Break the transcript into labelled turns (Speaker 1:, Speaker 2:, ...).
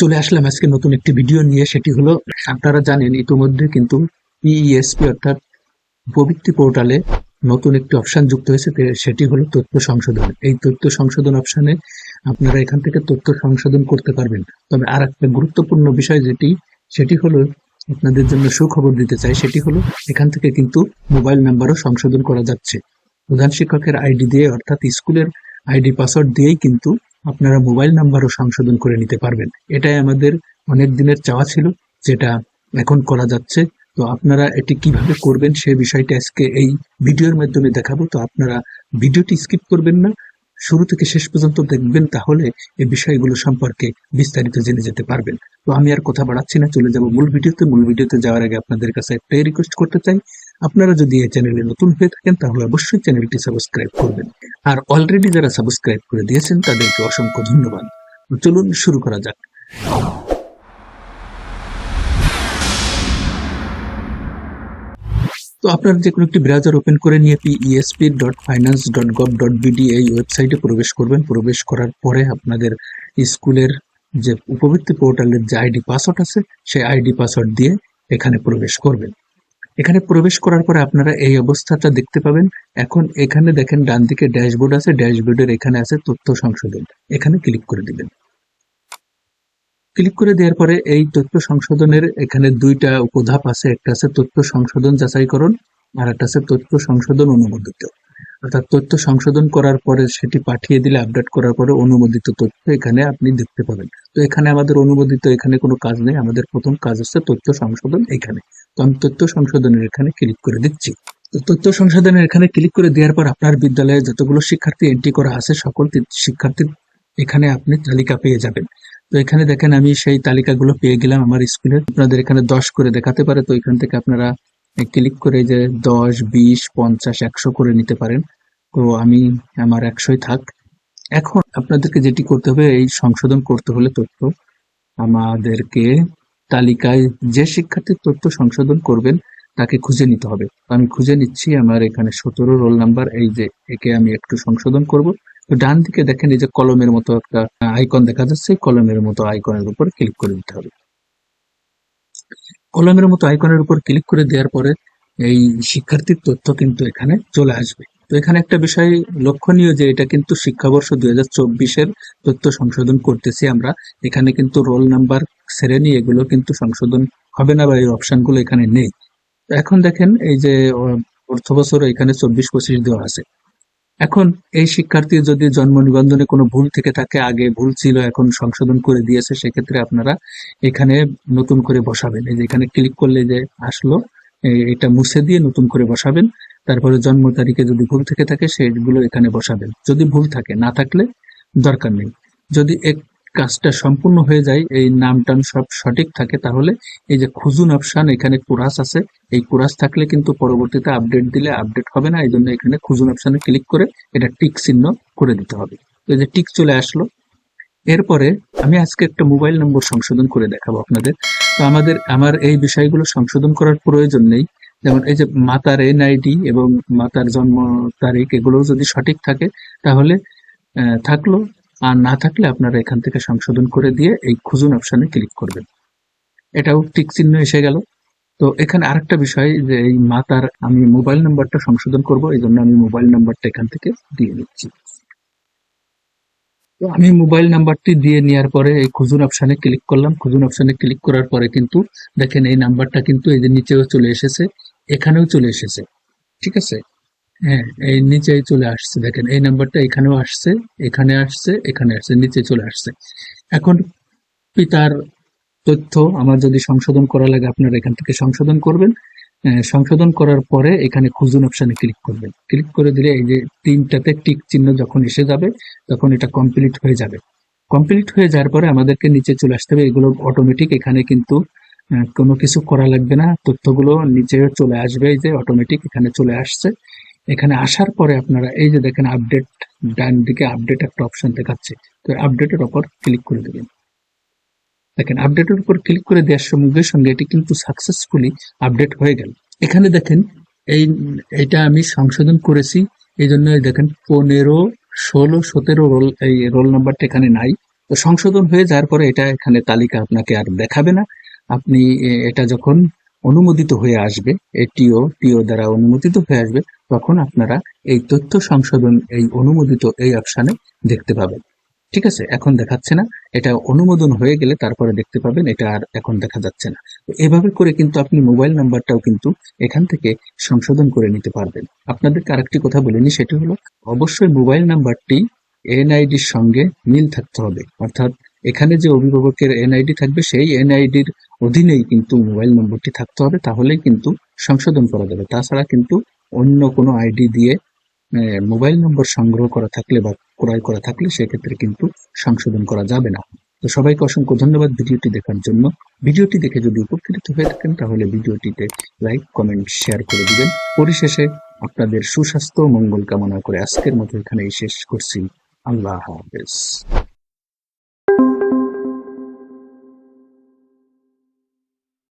Speaker 1: চলে আসলাম আজকে নতুন একটি ভিডিও নিয়ে, সেটি হলো, আপনারা জানেন ইতিমধ্যে কিন্তু ইএসপি অর্থাৎ প্রবৃত্তি পোর্টালে নতুন একটি অপশন যুক্ত হয়েছে সেটি হলো তথ্য সংশোধন। এই তথ্য সংশোধন অপশনে আপনারা এখান থেকে তথ্য সংশোধন করতে পারবেন। তবে আর একটা গুরুত্বপূর্ণ বিষয় যেটি, সেটি হলো আপনাদের জন্য সুখবর দিতে চাই, সেটি হলো এখান থেকে কিন্তু মোবাইল নাম্বারও সংশোধন করা যাচ্ছে। প্রধান শিক্ষকের আইডি দিয়ে, অর্থাৎ স্কুলের আইডি পাসওয়ার্ড দিয়েই কিন্তু আপনারা মোবাইল নাম্বারও সংশোধন করে নিতে পারবেন। এটাই আমাদের অনেক দিনের চাওয়া ছিল, যেটা এখন করা যাচ্ছে। তো আপনারা এটি কীভাবে করবেন সে বিষয়টা আজকে এই ভিডিওর মাধ্যমে দেখাবো। তো আপনারা ভিডিওটি স্কিপ করবেন না, শুরু থেকে শেষ পর্যন্ত দেখবেন, তাহলে এই বিষয়গুলো সম্পর্কে বিস্তারিত জেনে যেতে পারবেন। তো আমি আর কথা বাড়াচ্ছি না, চলে যাব মূল ভিডিওতে। মূল ভিডিওতে যাওয়ার আগে আপনাদের কাছে একটাই রিকোয়েস্ট করতে চাই আপনারা যদি এই চ্যানেলে নতুন হয়ে থাকেন, তাহলে অবশ্যই চ্যানেলটি সাবস্ক্রাইব করবেন। আর অলরেডি যারা সাবস্ক্রাইব করে দিয়েছেন, তাদেরকে অসংখ্য ধন্যবাদ। চলুন শুরু করা যাক। তো আপনারা যে কোনো একটি ব্রাউজার ওপেন করে নিয়ে PESP dot finance dot gov dot BD এই ওয়েবসাইটে প্রবেশ করবেন। প্রবেশ করার পরে আপনাদের স্কুলের যে উপবৃত্তি পোর্টালের যে আইডি পাসওয়ার্ড আছে, সেই আইডি পাসওয়ার্ড দিয়ে এখানে প্রবেশ করবেন। এখানে প্রবেশ করার পরে আপনারা এই অবস্থাটা দেখতে পাবেন। এখন এখানে দেখেন ডান দিকে ড্যাশবোর্ড আছে, ড্যাশবোর্ডের এখানে আছে তথ্য সংশোধন। এখানে ক্লিক করে দিবেন। ক্লিক করে দেওয়ার পরে এই তথ্য সংশোধনের এখানে দুইটা উপধাপ আছে। একটা আছে তথ্য সংশোধন যাচাইকরণ, আর একটা আছে তথ্য সংশোধন অনুমোদিত। অর্থাৎ তথ্য সংশোধন করার পরে সেটি পাঠিয়ে দিলে, আপডেট করার পরে অনুমোদিত তথ্য এখানে আপনি দেখতে পাবেন। তো এখানে আমাদের অনুমোদিত এখানে কোনো কাজ নেই। আমাদের প্রথম কাজ হচ্ছে তথ্য সংশোধন এখানে। আমি তথ্য সংশোধনের এখানে ক্লিক করে দিচ্ছি। তো তথ্য সংশোধনের এখানে ক্লিক করে দেওয়ার পর আপনার বিদ্যালয়ে যতগুলো শিক্ষার্থী এন্ট্রি করা আছে, সকল শিক্ষার্থীর এখানে আপনি তালিকা পেয়ে যাবেন। তো এখানে দেখেন আমি সেই তালিকাগুলো পেয়ে গেলাম আমার স্কুলের আপনাদের এখানে দশ করে দেখাতে পারে, তো এখান থেকে আপনারা ক্লিক করে যে দশ, বিশ, পঞ্চাশ, একশো করে নিতে পারেন। তো আমি, আমার একশোই থাক। এখন আপনাদেরকে যেটি করতে হবে, এই সংশোধন করতে হলে তথ্য আমাদেরকে তালিকায় যে শিক্ষার্থীর তথ্য সংশোধন করবেন, তাকে খুঁজে নিতে হবে। আমি খুঁজে নিচ্ছি আমার এখানে সতেরো রোল নাম্বার, এই যে একে আমি একটু সংশোধন করব। তো ডান দিকে দেখেন এই যে কলমের মতো একটা আইকন দেখা যাচ্ছে কলমের মতো আইকনের উপর ক্লিক করে দিতে হবে। কলমের মতো আইকনের উপর ক্লিক করে দেওয়ার পরে এই শিক্ষার্থীর তথ্য কিন্তু এখানে চলে আসবে। তো এখানে একটা বিষয় লক্ষণীয় যে এটা কিন্তু শিক্ষাবর্ষ দুই হাজার চব্বিশের তথ্য সংশোধন করতেছি আমরা। এখানে কিন্তু রোল নাম্বার, শ্রেণি, এগুলো কিন্তু সংশোধন হবে না বা এই অপশনগুলো এখানে নেই। এখন দেখেন এই যে অর্থ বছর এখানে চব্বিশ পঁচিশ দেওয়া আছে। এখন এই শিক্ষার্থী যদি জন্ম নিবন্ধনে কোনো ভুল থেকে থাকে, আগে ভুল ছিল, এখন সংশোধন করে দিয়েছে, সেক্ষেত্রে আপনারা এখানে নতুন করে বসাবেন। এই যে এখানে ক্লিক করলে যে আসলো এটা মুছে দিয়ে নতুন করে বসাবেন। তারপরে জন্ম তারিখে যদি ভুল থেকে থাকে সেগুলো এখানে বসাবেন। যদি ভুল থাকে, না থাকলে দরকার নেই। যদি এক কাজটা সম্পূর্ণ হয়ে যায়, এই নাম টাম সব সঠিক থাকে, তাহলে এই যে খুজুন অপশন, এখানে কুরাস আছে। এই কুরাস থাকলে কিন্তু পরবর্তীতে আপডেট দিলে আপডেট হবে না এই জন্য এখানে খুঁজুন অপশনে ক্লিক করে এটা টিক চিহ্ন করে দিতে হবে। এই যে টিক চলে আসলো। এরপরে আমি আজকে একটা মোবাইল নম্বর সংশোধন করে দেখাবো আপনাদের। তো আমাদের, আমার এই বিষয়গুলো সংশোধন করার প্রয়োজন নেই। যেমন এই যে মাতার এনআইডি এবং মাতার জন্ম তারিখ এগুলো যদি সঠিক থাকে, তাহলে থাকল। আর না থাকলে আপনারা এখান থেকে সংশোধন করে দিয়ে এই খুঁজুন অপশনে ক্লিক করবেন। এটাও টিক চিহ্ন এসে গেল। তো এখানে আরেকটা বিষয় যে এই মাতার আমি মোবাইল নাম্বারটা সংশোধন করব এই জন্য আমি মোবাইল নাম্বারটা এখান থেকে দিয়ে দিচ্ছি। তো আমি মোবাইল নাম্বারটি দিয়ে নেওয়ার পরে এই খুঁজুন অপশনে ক্লিক করলাম। খুঁজুন অপশনে ক্লিক করার পরে কিন্তু দেখেন এই নাম্বারটা কিন্তু এই যে নিচেও চলে এসেছে। এখানেও চলে এসেছে। ঠিক আছে? হ্যাঁ এই নিচে চলে আসছে, দেখেন, এই নাম্বারটা এখানেও আসছে, এখানে আসছে এখানে আসছে, নিচে চলে আসছে। এখন পিতার তথ্য আমার যদি সংশোধন করা লাগে, আপনারা এখান থেকে সংশোধন করবেন। সংশোধন করার পরে এখানে খুঁজুন অপশনে ক্লিক করবেন। ক্লিক করে দিলে এই যে তিনটাতে টিক চিহ্ন যখন এসে যাবে, তখন এটা কমপ্লিট হয়ে যাবে। কমপ্লিট হয়ে যাওয়ার পরে আমাদেরকে নিচে চলে আসতে হবে। এগুলো অটোমেটিক এখানে কিন্তু কোনো কিছু করা লাগবে না। তথ্যগুলো নিচে চলে আসবে, এই যে অটোমেটিক এখানে চলে আসছে। এখানে আসার পরে আপনারা এই যে দেখেন আপডেট ডান দিকে আপডেট একটা অপশন দেখাচ্ছে। তো আপডেটের ওপর ক্লিক করে দেবেন। দেখেন আপডেটের উপর ক্লিক করে দেওয়ার সঙ্গে সঙ্গে এটি কিন্তু সাকসেসফুলি আপডেট হয়ে গেল। এখানে দেখেন এই, এটা আমি সংশোধন করেছি। এই জন্য দেখেন পনেরো, ষোলো, সতেরো রোল এই রোল নাম্বারটা এখানে নাই। তো সংশোধন হয়ে যাওয়ার পরে এটা এখানে তালিকা আপনাকে আর দেখাবে না। আপনি এটা যখন অনুমোদিত হয়ে আসবে এটিও টিও দ্বারা অনুমোদিত হয়ে আসবে, তখন আপনারা এই তথ্য সংশোধন, এই অনুমোদিত এই অপশানে দেখতে পাবেন। ঠিক আছে? এখন দেখাচ্ছে না। এটা অনুমোদন হয়ে গেলে তারপরে দেখতে পাবেন, এটা আর এখন দেখা যাচ্ছে না। এভাবে করে কিন্তু আপনি মোবাইল নাম্বারটাও কিন্তু এখান থেকে সংশোধন করে নিতে পারবেন। আপনাদেরকে আরেকটি কথা বলিনি সেটি হলো, অবশ্যই মোবাইল নাম্বারটি এনআইডির সঙ্গে মিল থাকতে হবে। অর্থাৎ এখানে যে অভিভাবকের এনআইডি থাকবে, সেই এনআইডির অধীনেই কিন্তু মোবাইল নম্বরটি থাকতে হবে, তাহলেই কিন্তু সংশোধন করা যাবে। তাছাড়া কিন্তু অন্য কোনো আইডি দিয়ে মোবাইল নম্বর সংগ্রহ করা থাকলে বা ক্রয় করা থাকলে সেক্ষেত্রে কিন্তু সংশোধন করা যাবে না। তো সবাইকে অসংখ্য ধন্যবাদ ভিডিওটি দেখার জন্য। ভিডিওটি দেখে যদি উপকৃত হয়ে থাকেন, তাহলে ভিডিওটিতে লাইক, কমেন্ট, শেয়ার করে দিবেন। পরিশেষে আপনাদের সুস্বাস্থ্য, মঙ্গল কামনা করে আজকের মতো এখানেই শেষ করছি। আল্লাহ হাফেজ।